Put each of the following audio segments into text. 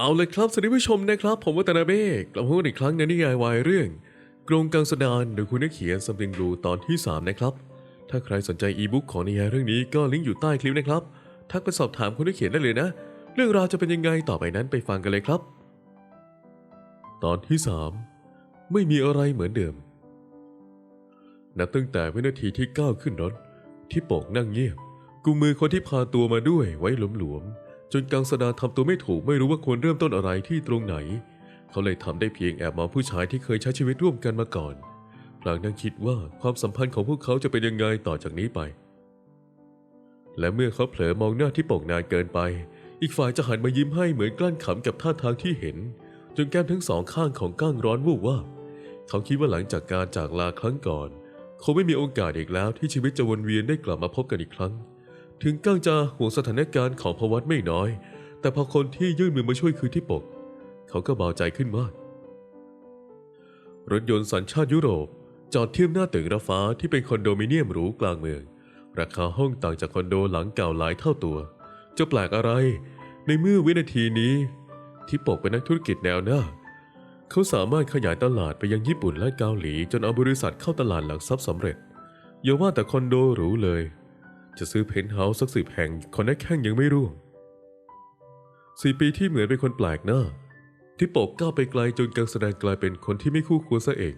เอาเลยครับสวัสดีผู้ชมนะครับ ผมวัตนาเบกกลับมาพบกันอีกครั้งในนิยายวายเรื่อง กรงกังสดานโดยคุณนักเขียนซัมติงบลูตอนที่ 3 นะครับ ถ้าใครสนใจอีบุ๊กของนิยายเรื่องนี้ก็ลิงก์อยู่ใต้คลิปนะครับทักไปสอบถามคุณนักเขียนได้เลยนะ เรื่องราวจะเป็นยังไงต่อไปนั้นไปฟังกันเลยครับ ตอนที่ 3 ไม่มีอะไรเหมือนเดิม นับตั้งแต่วินาทีที่ก้าวขึ้นรถที่โปกนั่งเงียบกุมมือคนที่พาตัวมาด้วยไว้หลวมๆ จนกังสดาทำตัวไม่ถูกไม่รู้ว่าควรเริ่มต้นอะไรที่ตรงไหน เขาเลยทำได้เพียงแอบมองผู้ชายที่เคยใช้ชีวิตร่วมกันมาก่อนพลางนั่งคิดว่าความสัมพันธ์ของพวกเขาจะเป็นยังไงต่อจากนี้ไป และเมื่อเขาเผลอมองหน้าที่โปกนานเกินไป อีกฝ่ายจะหันมายิ้มให้เหมือนกลั้นขำกับท่าทางที่เห็น จนแก้มทั้งสองข้างของก้างร้อนวูบวาบเขาคิดว่าหลังจากการจากลาครั้งก่อนคงไม่มีโอกาสอีกแล้วที่ชีวิตจะวนเวียนได้กลับมาพบกันอีกครั้ง ถึงก้างจะห่วงสถานการณ์ของพวัตไม่น้อย แต่พอคนที่ยื่นมือมาช่วยคือที่ปก เขาก็เบาใจขึ้นมาก รถยนต์สัญชาติยุโรป จอดเทียมหน้าตึกระฟ้าที่เป็นคอนโดมิเนียมหรูกลางเมือง ราคาห้องต่างจากคอนโดหลังเก่าหลายเท่าตัว จะแปลกอะไร ในเมื่อวินาทีนี้ ที่ปกเป็นนักธุรกิจแนวหน้า เขาสามารถขยายตลาดไปยังญี่ปุ่นและเกาหลี จนเอาบริษัทเข้าตลาดหลักทรัพย์สำเร็จอย่าว่าแต่คอนโดหรูเลย จะซื้อเพนท์เฮาส์สักสิบแห่งคอนแนคแข้งยังไม่ร่วงสี่ปีที่เหมือนเป็นคนแปลกหน้า ที่ปกก้าวไปไกลจนการแสดงกลายเป็นคนที่ไม่คู่ควรซะเอง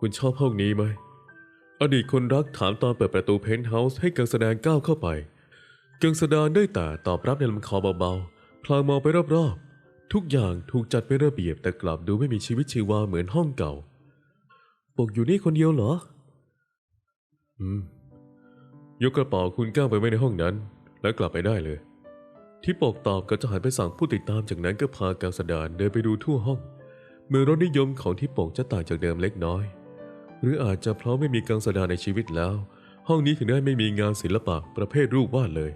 คุณชอบห้องนี้ไหม อดีตคนรักถามตอนเปิดประตูเพนท์เฮาส์ให้กังสดานก้าวเข้าไปกังสดานได้แต่ตอบรับในลำคอเบาๆ พลางมองไปรอบๆ ทุกอย่างถูกจัดเป็นระเบียบแต่กลับดูไม่มีชีวิตชีวาเหมือนห้องเก่า ปกอยู่นี่คนเดียวเหรอ อืม ยกกระเป๋าคุณก้าวไปไว้ในห้องนั้น แล้วกลับไปได้เลย ที่ปกตอบก็จะหันไปสั่งผู้ติดตามจากนั้นก็พากังสดานเดินไปดูทั่วห้อง เมื่อรสนิยมของที่ปกจะต่างจากเดิมเล็กน้อย หรืออาจจะเพราะไม่มีกังสดานในชีวิตแล้ว ห้องนี้ถึงได้ไม่มีงานศิลปะประเภทรูปวาดเลย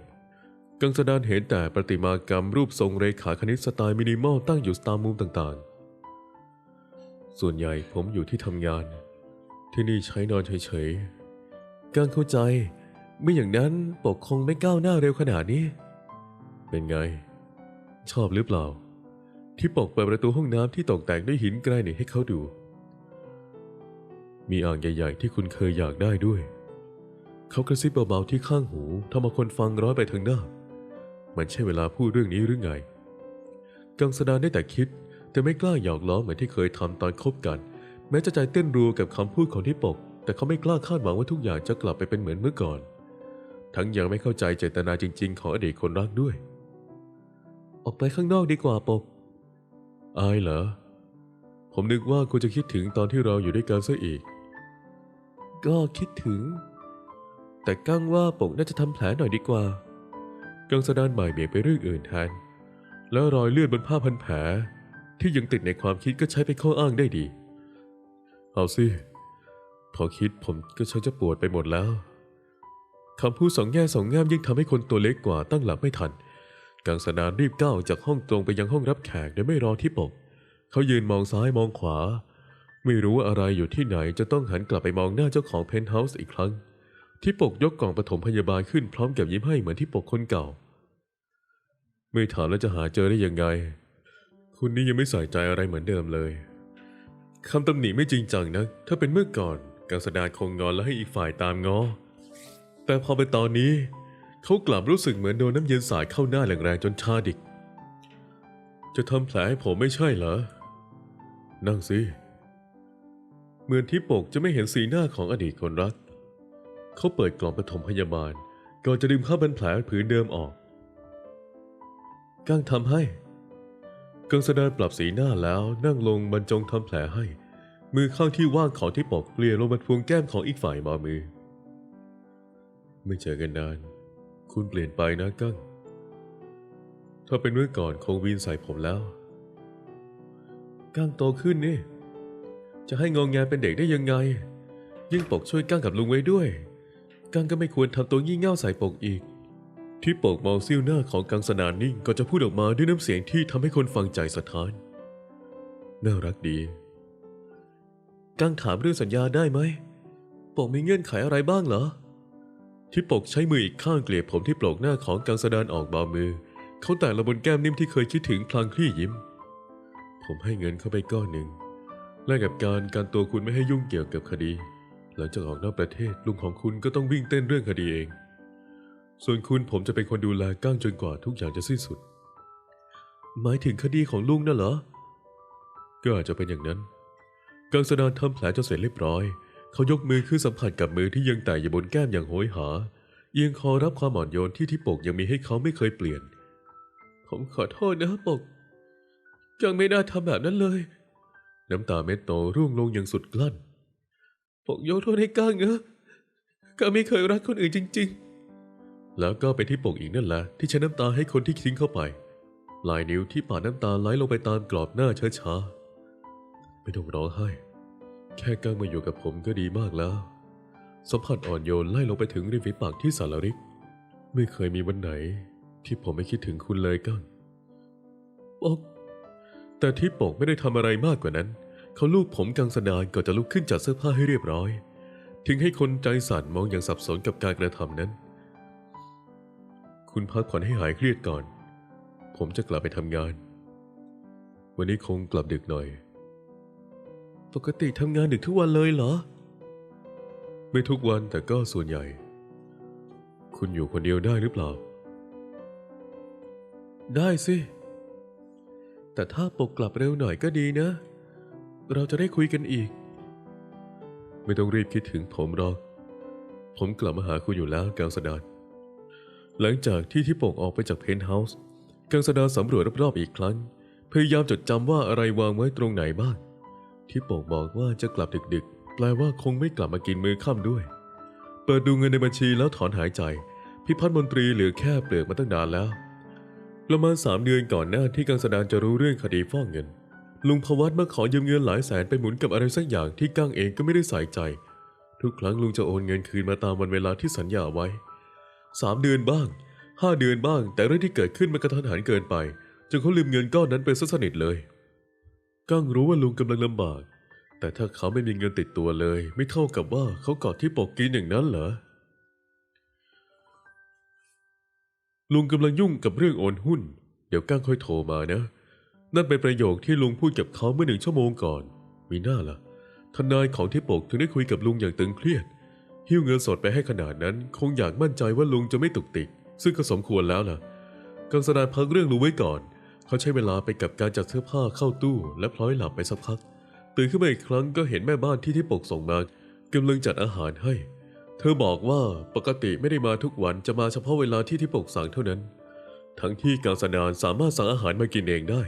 กังสดานเห็นแต่ประติมากรรมรูปทรงเรขาคณิตสไตล์มินิมอลตั้งอยู่ตามมุมต่างๆ ส่วนใหญ่ผมอยู่ที่ทำงาน ที่นี่ใช้นอนเฉยๆกังเข้าใจ ไม่อย่างนั้นปกคงไม่ก้าวหน้าเร็วขนาดนี้ เป็นไง ชอบหรือเปล่า ที่ปกเปิดประตูห้องน้ำที่ตกแต่งด้วยหินแกรนิตให้เขาดู มีอ่างใหญ่ๆที่คุณเคยอยากได้ด้วย เขากระซิบเบาๆที่ข้างหูทำเอาคนฟังร้อยไปทางหน้า มันใช่เวลาพูดเรื่องนี้หรือไง กังสดานได้แต่คิดแต่ไม่กล้าหยอกล้อเหมือนที่เคยทำตอนคบกัน แม้จะใจเต้นรัวกับคำพูดของที่ปก แต่เขาไม่กล้าคาดหวังว่าทุกอย่างจะกลับไปเป็นเหมือนเมื่อก่อน ทั้งยังไม่เข้าใจเจตนาจริง ๆ ของอดีตคนรักด้วย ออกไปข้างนอกดีกว่าปกอายเหรอ ผมนึกว่าคุณจะคิดถึงตอนที่เราอยู่ด้วยกันซะอีก ก็คิดถึง แต่ก้งว่าปกน่าจะทำแผลหน่อยดีกว่า กังสดานบ่ายเบี่ยงไปเรื่องอื่นแทน แล้วรอยเลือดบนผ้าพันแผล ที่ยังติดในความคิดก็ใช้เป็นข้ออ้างได้ดี เอาสิพอคิดผมก็ชักจะปวดไปหมดแล้ว คำพูดสองแง่สองงามยิ่งทำให้คนตัวเล็กกว่าตั้งหลักไม่ทัน กังสดานรีบก้าวออกจากห้องตรงไปยังห้องรับแขกโดยไม่รอที่ปก เขายืนมองซ้ายมองขวา ไม่รู้ว่าอะไรอยู่ที่ไหนจะต้องหันกลับไปมองหน้าเจ้าของเพนท์เฮาส์อีกครั้ง ที่ปกยกกล่องปฐมพยาบาลขึ้นพร้อมกับยิ้มให้เหมือนที่ปกคนเก่า ไม่ถามแล้วจะหาเจอได้ยังไง คุณนี่ยังไม่ใส่ใจอะไรเหมือนเดิมเลยคำตำหนิไม่จริงจังนะ ถ้าเป็นเมื่อก่อนกังสดานคงงอนแล้วให้อีกฝ่ายตามง้อ แต่พอเป็นตอนนี้ เขากลับรู้สึกเหมือนโดนน้ำเย็นสาดเข้าหน้าแรงๆจนชาดิก จะทำแผลให้ผมไม่ใช่เหรอ นั่งสิ เหมือนที่ปกจะไม่เห็นสีหน้าของอดีตคนรัก เขาเปิดกล่องปฐมพยาบาลก่อนจะดึงผ้าพันแผลผืนเดิมออกก้างทำให้ กังสดานปรับสีหน้าแล้วนั่งลงบรรจงทำแผลให้ มือข้างที่ว่างของที่ปกเกลี่ยลงบนพวงแก้มของอีกฝ่ายมามือ ไม่เจอกันนาน คุณเปลี่ยนไปนะกั้ง ถ้าเป็นเมื่อก่อนคงวีนใส่ผมแล้วก้งโตขึ้นนี่ จะให้งองแงเป็นเด็กได้ยังไง ยิ่งปกช่วยก้งกับลุงไว้ด้วยก้งก็ไม่ควรทำตัวงี่เง่าใส่ปกอีก ที่ปกมองซิ้วหน้าของกังสนานนิ่งก็จะพูดออกมาด้วยน้ำเสียงที่ทำให้คนฟังใจสะท้าน น่ารักดี กังถามเรื่องสัญญาได้ไหมปกมีเงื่อนไขอะไรบ้างเหรอ ที่ปกใช้มืออีกข้างเกลี่ยผมที่โปลกหน้าของกังสดานออกเบามือ เขาแตะระบนแก้มนิ่มที่เคยคิดถึงพลางคลี่ยิ้ม ผมให้เงินเข้าไปก้อนหนึ่งแลกกับการการตัวคุณไม่ให้ยุ่งเกี่ยวกับคดี หลังจากออกนอกประเทศลุงของคุณก็ต้องวิ่งเต้นเรื่องคดีเอง ส่วนคุณผมจะเป็นคนดูแลก้างจนกว่าทุกอย่างจะสิ้นสุด หมายถึงคดีของลุงน่ะเหรอ ก็อาจจะเป็นอย่างนั้นกังสดานทำแผลจนเสร็จเรียบร้อย เขายกมือขึ้นสัมผัสกับมือที่ยังแตะอยู่บนแก้มอย่างโหยหา เอียงคอรับความอ่อนโยนที่ที่ปกยังมีให้เขาไม่เคยเปลี่ยน ผมขอโทษนะปก ยังไม่น่าทำแบบนั้นเลย น้ำตาเม็ดโตร่วงลงอย่างสุดกลั้น ปกยกโทษให้ก้างนะก้าไม่เคยรักคนอื่นจริง ๆ แล้วก็ไปที่ปกอีกนั่นแหละที่ใช้น้ำตาให้คนที่ทิ้งเข้าไปลายนิ้วที่ปาดน้ำตาไหลลงไปตามกรอบหน้าช้าๆไม่ต้องร้องไห้ แค่ก้างมาอยู่กับผมก็ดีมากแล้ว สัมผัสอ่อนโยนไล่ลงไปถึงริมฝีปากที่สารริก ไม่เคยมีวันไหน ที่ผมไม่คิดถึงคุณเลยก้างปกแต่ที่ปกไม่ได้ทำอะไรมากกว่านั้น เขาลูบผมกังสดานก่อนจะลุกขึ้นจัดเสื้อผ้าให้เรียบร้อย ถึงให้คนใจสั่นมองอย่างสับสนกับการกระทำนั้น คุณพักผ่อนให้หายเครียดก่อน ผมจะกลับไปทำงาน วันนี้คงกลับดึกหน่อย ปกติทำงานดึกทุกวันเลยเหรอ ไม่ทุกวันแต่ก็ส่วนใหญ่ คุณอยู่คนเดียวได้หรือเปล่า ได้สิ แต่ถ้าปกกลับเร็วหน่อยก็ดีนะ เราจะได้คุยกันอีก ไม่ต้องรีบคิดถึงผมหรอก ผมกลับมาหาคุณอยู่แล้วกังสดานหลังจากที่ที่ปกออกไปจากเพนท์เฮาส์กังสดานสำรวจรอบๆอีกครั้ง พยายามจดจำว่าอะไรวางไว้ตรงไหนบ้าง ที่โปกบอกว่าจะกลับดึกๆ แปลว่าคงไม่กลับมากินมื้อค่ำด้วย เปิดดูเงินในบัญชีแล้วถอนหายใจ พิพัฒน์มนตรีเหลือแค่เปลือกมาตั้งนานแล้ว ประมาณสามเดือนก่อนหน้าที่กังสดานจะรู้เรื่องคดีฟอกเงิน ลุงพวัตมาขอยืมเงินหลายแสนไปหมุนกับอะไรสักอย่างที่ก้างเองก็ไม่ได้ใส่ใจ ทุกครั้งลุงจะโอนเงินคืนมาตามวันเวลาที่สัญญาไว้สามเดือนบ้างห้าเดือนบ้าง แต่เรื่องที่เกิดขึ้นมันกระทันหันเกินไปจนเขาลืมเงินก้อนนั้นไปซะสนิทเลย ก้างรู้ว่าลุงกำลังลำบาก แต่ถ้าเขาไม่มีเงินติดตัวเลย ไม่เท่ากับว่าเขากอดที่ปกกินอย่างนั้นเหรอ ลุงกำลังยุ่งกับเรื่องโอนหุ้น เดี๋ยวก้างค่อยโทรมานะ นั่นเป็นประโยคที่ลุงพูดกับเขาเมื่อหนึ่งชั่วโมงก่อน มีหน้าล่ะ ทนายของที่ปกถึงได้คุยกับลุงอย่างตึงเครียด หิ้วเงินสดไปให้ขนาดนั้น คงอยากมั่นใจว่าลุงจะไม่ตุกติก ซึ่งก็สมควรแล้วล่ะกังสดานพักเรื่องลุงไว้ก่อน เขาใช้เวลาไปกับการจัดเสื้อผ้าเข้าตู้และพลอยหลับไปสักพัก ตื่นขึ้นมาอีกครั้งก็เห็นแม่บ้านที่ที่ปกส่งมากำลังจัดอาหารให้ เธอบอกว่าปกติไม่ได้มาทุกวันจะมาเฉพาะเวลาที่ที่ปกสั่งเท่านั้น ทั้งที่กังสดานสามารถสั่งอาหารมากินเองได้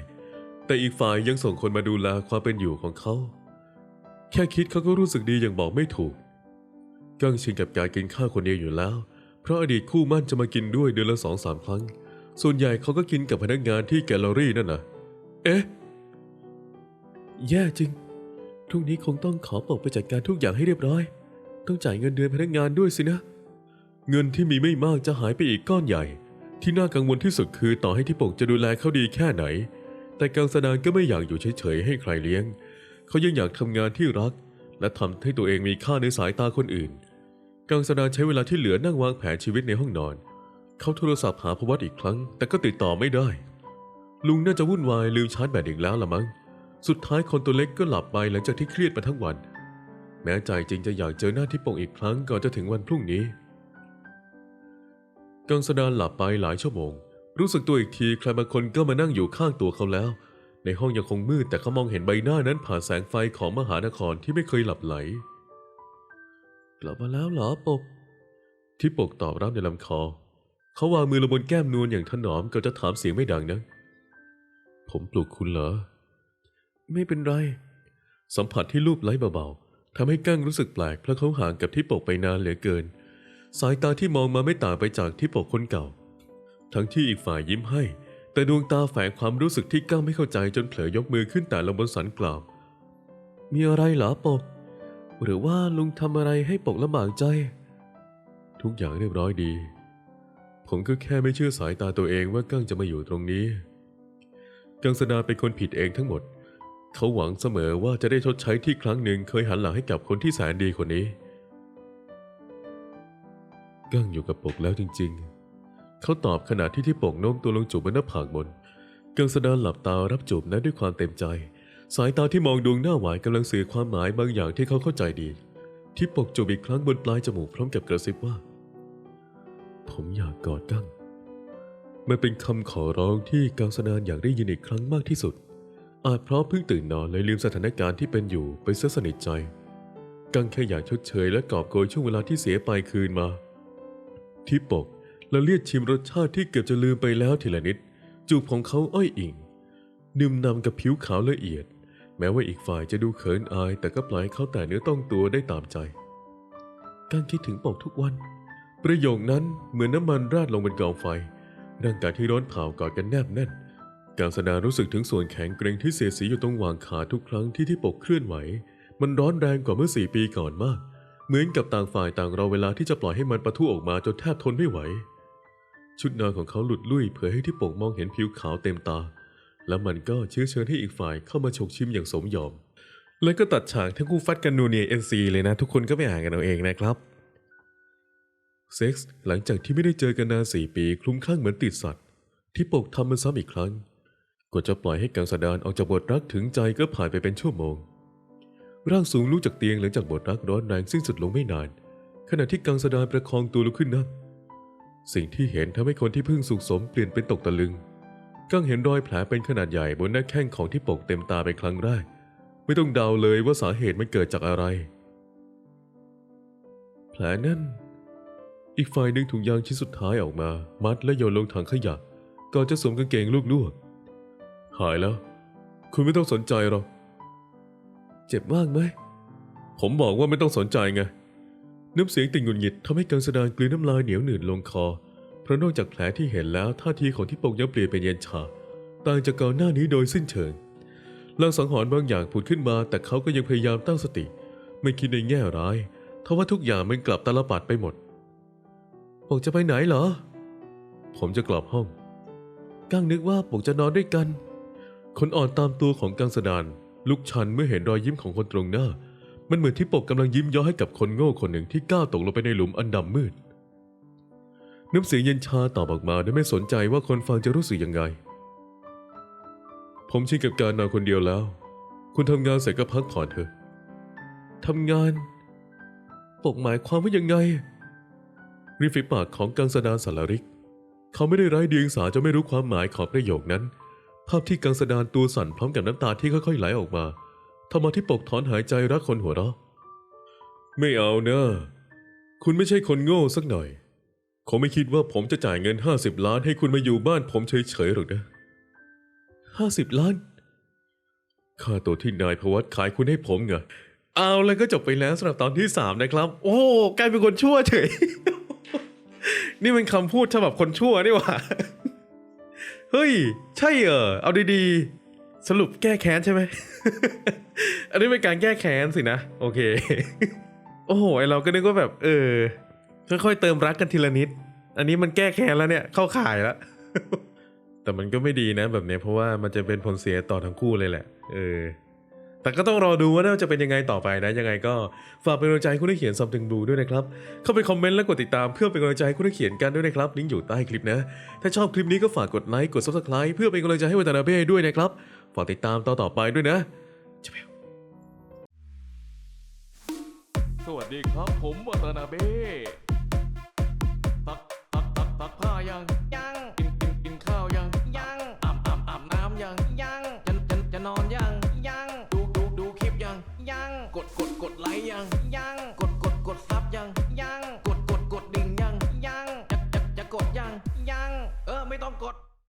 แต่อีกฝ่ายยังส่งคนมาดูแลความเป็นอยู่ของเขา แค่คิดเขาก็รู้สึกดีอย่างบอกไม่ถูกกังชินกับการกินข้าวคนเดียวอยู่แล้ว เพราะอดีตคู่มั่นจะมากินด้วยเดือนละสองสามครั้ง ส่วนใหญ่เขาก็กินกับพนักงานที่แกลเลอรี่นั่นนะเอ๊ะ แย่จริง พรุ่งนี้คงต้องขอปกไปจัดการทุกอย่างให้เรียบร้อย ต้องจ่ายเงินเดือนพนักงานด้วยสินะ เงินที่มีไม่มากจะหายไปอีกก้อนใหญ่ ที่น่ากังวลที่สุดคือต่อให้ที่ปกจะดูแลเขาดีแค่ไหน แต่กังสดานก็ไม่อยากอยู่เฉยๆให้ใครเลี้ยง เขายังอยากทำงานที่รัก และทำให้ตัวเองมีค่าในสายตาคนอื่น กังสดานใช้เวลาที่เหลือนั่งวางแผนชีวิตในห้องนอน เขาโทรศัพท์หาพวัตอีกครั้ง แต่ก็ติดต่อไม่ได้ ลุงน่าจะวุ่นวายลืมชาร์จแบตอีกแล้วละมั้ง สุดท้ายคนตัวเล็กก็หลับไปหลังจากที่เครียดมาทั้งวัน แม้ใจจริงจะอยากเจอหน้าที่ปงอีกครั้งก่อนจะถึงวันพรุ่งนี้ กังสดานหลับไปหลายชั่วโมง รู้สึกตัวอีกทีใครบางคนก็มานั่งอยู่ข้างตัวเขาแล้ว ในห้องยังคงมืดแต่เขามองเห็นใบหน้านั้นผ่านแสงไฟของมหานครที่ไม่เคยหลับไหล กลับมาแล้วเหรอปกที่ปกตอบรับในลำคอ เขาวางมือลงบนแก้มนวลอย่างถนอมก่อนจะถามเสียงไม่ดังนะผมปลุกคุณเหรอ ไม่เป็นไร สัมผัสที่รูปไล้เบาๆทำให้กั้งรู้สึกแปลกเพราะเขาห่างกับที่ปกไปนานเหลือเกิน สายตาที่มองมาไม่ต่างไปจากที่ปกคนเก่า ทั้งที่อีกฝ่ายยิ้มให้ แต่ดวงตาแฝงความรู้สึกที่กั้งไม่เข้าใจจนเผลอยกมือขึ้นแต่ลงบนสันกล่าว มีอะไรเหรอปก หรือว่าลุงทำอะไรให้ปกลำบากใจ ทุกอย่างเรียบร้อยดี ผมก็แค่ไม่เชื่อสายตาตัวเองว่ากั้งจะมาอยู่ตรงนี้ กังสดาเป็นคนผิดเองทั้งหมด เขาหวังเสมอว่าจะได้ชดใช้ที่ครั้งหนึ่งเคยหันหลังให้กับคนที่แสนดีคนนี้ กั้งอยู่กับปกแล้วจริง ๆ เขาตอบขณะที่ที่ปกโน้มตัวลงจูบบนหน้าผากบน กังสดาหลับตารับจูบนั้นด้วยความเต็มใจ สายตาที่มองดวงหน้าหวานกำลังสื่อความหมายบางอย่างที่เขาเข้าใจดี ที่ปกจูบอีกครั้งบนปลายจมูกพร้อมกับกระซิบว่า ผมอยากกอดกั้งมันเป็นคำขอร้องที่กังสดานอยากได้ยินอีกครั้งมากที่สุด อาจเพราะเพิ่งตื่นนอนเลยลืมสถานการณ์ที่เป็นอยู่ไปเสียสนิทใจ กังแค่อยากชดเชยและกอบโกยช่วงเวลาที่เสียไปคืนมา ที่ปกและเลียดชิมรสชาติที่เกือบจะลืมไปแล้วทีละนิด จูบของเขาอ้อยอิงดื่มนำกับผิวขาวละเอียด แม้ว่าอีกฝ่ายจะดูเขินอาย แต่ก็ปล่อยเขาแต่เนื้อต้องตัวได้ตามใจ การคิดถึงปกทุกวัน ประโยคนั้นเหมือนน้ำมันราดลงบนกองไฟ ร่างกายที่ร้อนเผากอดกันแนบแน่น กาสดารู้สึกถึงส่วนแข็งเกร็งที่เสียสีอยู่ตรงหว่างขาทุกครั้งที่ที่ปกเคลื่อนไหว มันร้อนแรงกว่าเมื่อสี่ปีก่อนมาก เหมือนกับต่างฝ่ายต่างรอเวลาที่จะปล่อยให้มันปะทุออกมาจนแทบทนไม่ไหว ชุดนอนของเขาหลุดลุ่ยเผยให้ที่ปกมองเห็นผิวขาวเต็มตา แล้วมันก็เชื้อเชิญให้อีกฝ่ายเข้ามาฉกชิมอย่างสมยอม แล้วก็ตัดฉากทั้งคู่ฟัดกันนูเนียเอ็นซีเลยนะ ทุกคนก็ไปอ่านกันเอาเองนะครับ เซ็กส์หลังจากที่ไม่ได้เจอกันนานสี่ปีคลุ้มคลั่งเหมือนติดสัตว์ ที่ปกทำมันซ้ำอีกครั้งกว่าจะปล่อยให้กังสดานออกจากบทรักถึงใจก็ผ่านไปเป็นชั่วโมง ร่างสูงลุกจากเตียงหลังจากบทรักร้อนแรงสิ้นสุดลงไม่นาน ขณะที่กังสดานประคองตัวลุกขึ้นนั่งสิ่งที่เห็นทำให้คนที่เพิ่งสุขสมเปลี่ยนเป็นตกตะลึง กังเห็นรอยแผลเป็นขนาดใหญ่บนหน้าแข้งของที่ปกเต็มตาเป็นครั้งแรก ไม่ต้องเดาเลยว่าสาเหตุมันเกิดจากอะไร แผลนั่น อีกฝ่ายดึงถุงยางชิ้นสุดท้ายออกมา มัดและโยนลงถังขยะ ก่อนจะสวมกางเกงลูกลวก หายแล้ว คุณไม่ต้องสนใจหรอก เจ็บมากไหม ผมบอกว่าไม่ต้องสนใจไง น้ำเสียงติ่งหงุดหงิดทำให้กังสดานกลืนน้ำลายเหนียวหนืดลงคอ เพราะนอกจากแผลที่เห็นแล้วท่าทีของที่ปกยังเปลี่ยนเป็นเย็นชา ต่างจากก่อนหน้านี้โดยสิ้นเชิงลางสังหรณ์บางอย่างผุดขึ้นมา แต่เขาก็ยังพยายามตั้งสติ ไม่คิดในแง่ร้ายทว่าทุกอย่างมันกลับตาลปัดไปหมด ปกจะไปไหนเหรอ ผมจะกลับห้อง กังนึกว่าปกจะนอนด้วยกัน คนอ่อนตามตัวของกังสดานลุกชันเมื่อเห็นรอยยิ้มของคนตรงหน้า มันเหมือนที่ปกกำลังยิ้มเย้อให้กับคนโง่คนหนึ่งที่ก้าวตกลงไปในหลุมอันดำมืด น้ำเสียงเย็นชาตอบออกมาโดยไม่สนใจว่าคนฟังจะรู้สึกยังไง ผมชินกับการนอนคนเดียวแล้ว คุณทำงานเสร็จก็พักผ่อนเถอะทำงาน ปกหมายความว่ายังไง ริมฝีปากของกังสดานสารริก เขาไม่ได้ไร้เดียงสาจะไม่รู้ความหมายของประโยคนั้น ภาพที่กังสดานตัวสั่นพร้อมกับน้ำตาที่ค่อยๆไหลออกมาทำมาที่ปกถอนหายใจรักคนหัวเราะไม่เอาเนอะคุณไม่ใช่คนโง่สักหน่อยคงไม่คิดว่าผมจะจ่ายเงิน50ล้านให้คุณมาอยู่บ้านผมเฉยๆหรอกนะ50ล้าน ค่าตัวที่นายพวัตขายคุณให้ผมไงเอาแล้วก็จบไปแล้วสำหรับตอนที่3นะครับ โอ้กลายเป็นคนชั่วเฉย นี่มันคำพูดฉบับคนชั่วนี่หว่า เฮ้ย ใช่เหรอ เอาดีๆ สรุปแก้แค้นใช่ไหม อันนี้เป็นการแก้แค้นสินะ โอเค โอ้โห ไอเราก็นึกว่าแบบ เออ ค่อยๆเติมรักกันทีละนิด อันนี้มันแก้แค้นแล้วเนี่ย เข้าข่ายแล้ว แต่มันก็ไม่ดีนะแบบเนี้ยเพราะว่ามันจะเป็นผลเสียต่อทั้งคู่เลยแหละ เออ แต่ก็ต้องรอดูว่าน่าจะเป็นยังไงต่อไปนะ ยังไงก็ฝากเป็นกำลังใจให้คุณได้เขียนซัมติงบูด้วยนะครับ เข้าไปคอมเมนต์และกดติดตามเพื่อเป็นกำลังใจให้คุณได้เขียนกันด้วยนะครับ ลิงก์อยู่ใต้คลิปนะ ถ้าชอบคลิปนี้ก็ฝากกดไลค์ กด subscribe เพื่อเป็นกำลังใจให้วัตนาเบ้ด้วยนะครับ ฝากติดตามตอนต่อไปด้วยนะจะไปสวัสดีครับผมวัตนาเบ้ตักตักตักตักผ้ายัง